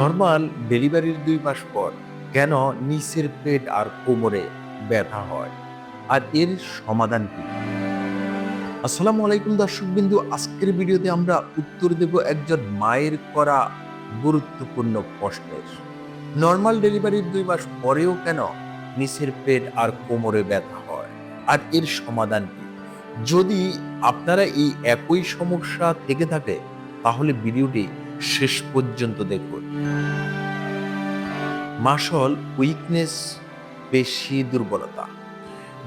Normal ডেলিভারির দুই মাস পর কেন নিচের পেট আর কোমরে ব্যথা হয়? আর এর সমাধান কি? আসসালামু আলাইকুম দর্শক বিন্দু আজকের ভিডিওতে আমরা উত্তর দেব একজন মায়ের করা গুরুত্বপূর্ণ প্রশ্নের। নর্মাল ডেলিভারির দুই মাস পরেও কেন নিচের পেট আর কোমরে ব্যথা হয়? আর এর সমাধান কি? যদি আপনারা এই একই সমস্যা থেকে থাকে, তাহলে ভিডিওটি শেষ পর্যন্ত দেখুন। মাসল উইকনেস, পেশি দুর্বলতা।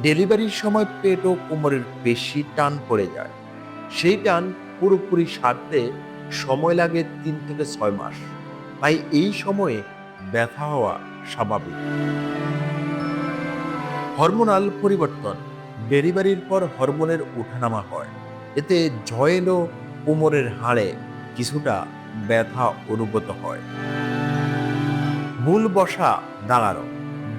ডেলিভারির সময় পেট ও কোমরের পেশি টান পড়ে যায়। সেই টান পুরোপুরি সারতে সময় লাগে তিন থেকে ছয় মাস। তাই এই সময়ে ব্যথা হওয়া স্বাভাবিক। হরমোনাল পরিবর্তন। ডেলিভারির পর হরমোনের ওঠানামা হয়। এতে জয়েল ও কোমরের হাড়ে কিছুটা ব্যথা অনুভূত হয়। মূল বসা দাঁড়ানো,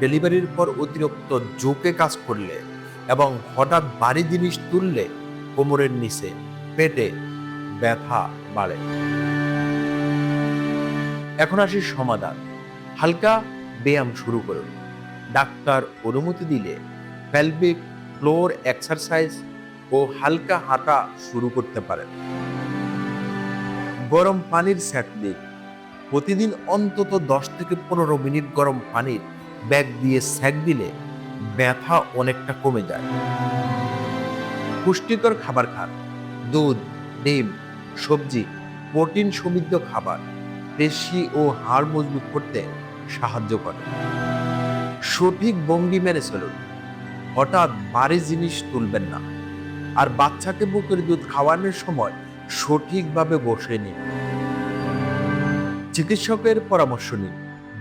ডেলিভারির পর অতিরিক্ত জোকে কাজ করলে এবং হঠাৎ ভারী জিনিস তুললে কোমরের নিচে পেটে ব্যথা বাড়ে। এখন আসি সমাধান। হালকা ব্যায়াম শুরু করুন। ডাক্তার অনুমতি দিলে প্যালভিক ফ্লোর এক্সারসাইজ ও হালকা হাঁটা শুরু করতে পারেন। গরম পানির স্যাক দিন প্রতিদিন অন্তত দশ থেকে পনেরো মিনিট গরম পানির ব্যাগ দিয়ে স্যাক দিলে ব্যথা অনেকটা কমে যায়। পুষ্টিকর খাবার খান। দুধ, ডিম, সবজি, প্রোটিন সমৃদ্ধ খাবার পেশি ও হাড় মজবুত করতে সাহায্য করে। সঠিক ভঙ্গি মেনে চলুন। হঠাৎ ভারী জিনিস তুলবেন না। আর বাচ্চাকে বুকের দুধ খাওয়ানোর সময় সঠিকভাবে বসে নিন। চিকিৎসকের পরামর্শ নিন।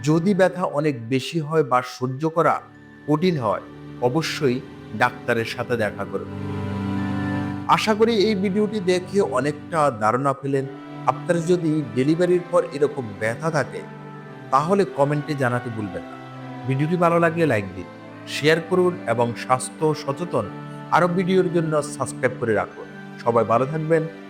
যদি ব্যথা অনেক বেশি হয় বা সহ্য করা কঠিন হয়, অবশ্যই ডাক্তারের সাথে দেখা করুন। আশা করি এই ভিডিওটি দেখে অনেকটা ধারণা পেলেন। আপনার যদি ডেলিভারির পর এরকম ব্যথা থাকে, তাহলে কমেন্টে জানাতে ভুলবেন না। ভিডিওটি ভালো লাগলে লাইক দিন, শেয়ার করুন এবং স্বাস্থ্য সচেতন আরও ভিডিওর জন্য সাবস্ক্রাইব করে রাখুন। সবাই ভালো থাকবেন।